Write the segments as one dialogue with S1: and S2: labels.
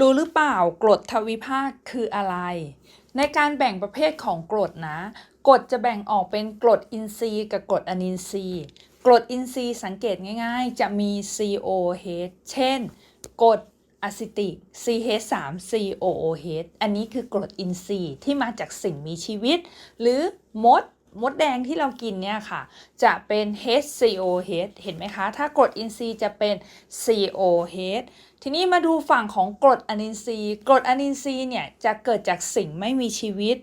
S1: รู้หรือเปล่ากรดทวิภาคคืออะไร ในการแบ่งประเภทของกรดนะ กรดจะแบ่งออกเป็นกรดอินทรีย์กับกรดอนินทรีย์กรดอินทรีย์สังเกตง่ายๆ จะมี COH เช่นกรดอะซิติก CH3COOH อันนี้คือกรดอินทรีย์ที่มาจากสิ่งมีชีวิต หรือมดมดแดงที่เรากินเนี่ยค่ะ จะเป็น HCOH เห็นไหมคะ ถ้ากรดอินทรีย์จะเป็น COH ทีนี้มาดูฝั่งของกรดอนินทรีย์กรดอนินทรีย์เนี่ยจะเกิดจากสิ่งไม่มีชีวิต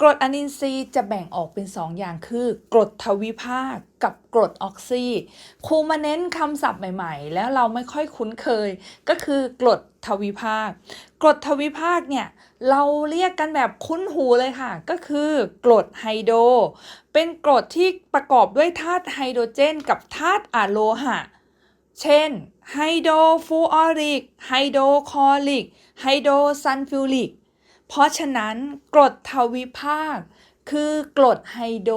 S1: กรดอนินทรีย์จะแบ่งออกเป็น2ออย่างคือกรดทวิภาคกับกรดออกซีครูมาเน้นคำศัพท์ใหม่ๆ แล้วเราไม่ค่อยคุ้นเคย ก็คือกรดทวิภาค กรดทวิภาคเนี่ยเราเรียกกันแบบคุ้นหูเลยค่ะ ก็คือกรดไฮโดรเป็นกรดที่ประกอบด้วยธาตุไฮโดรเจน กับธาตุอะโลหะ เช่นไฮโดรฟูออริก ไฮโดรคอริก ไฮโดรซัลฟิวริก เพราะฉะนั้นกรดทวิภาค คือกรดไฮโดร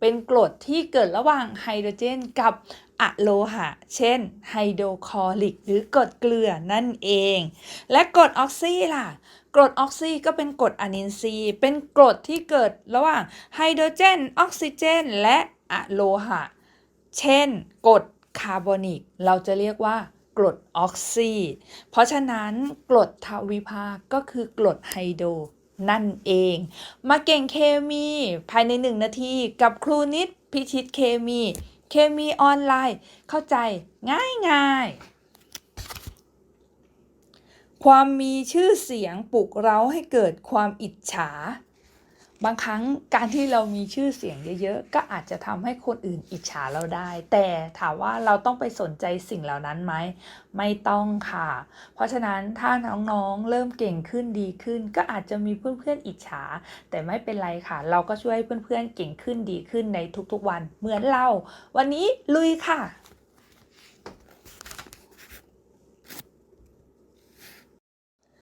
S1: เป็นกรดที่เกิดระหว่างไฮโดรเจนกับอะโลหะ เช่นไฮโดรคอริก หรือกรดเกลือนั่นเอง และกรดออกซิล่ะ กรดออกซิก็เป็นกรดอนินทรีย์ เป็นกรดที่เกิดระหว่างไฮโดรเจน ออกซิเจน และอะโลหะ เช่นกรด คาร์บอนิก เราจะเรียกว่ากรดออกซิเพราะฉะนั้นกรดทวิภาคก็คือกรดไฮโดรนั่นเอง มาเก่งเคมีภายในหนึ่งนาที กับครูนิดพิชิตเคมี เคมีออนไลน์ เข้าใจง่ายง่ายความมีชื่อเสียงปลุกเร้าให้เกิดความอิจฉา บางครั้งการที่เรามีชื่อเสียงเยอะๆ ก็อาจจะทำให้คนอื่นอิจฉาเราได้ แต่ถามว่าเราต้องไปสนใจสิ่งเหล่านั้นไหม ไม่ต้องค่ะ เพราะฉะนั้นถ้าน้องๆ เริ่มเก่งขึ้นดีขึ้น ก็อาจจะมีเพื่อนๆ อิจฉา แต่ไม่เป็นไรค่ะ เราก็ช่วยเพื่อนๆ เก่งขึ้นดีขึ้นในทุกๆวัน เหมือนเรา วันนี้ลุยค่ะ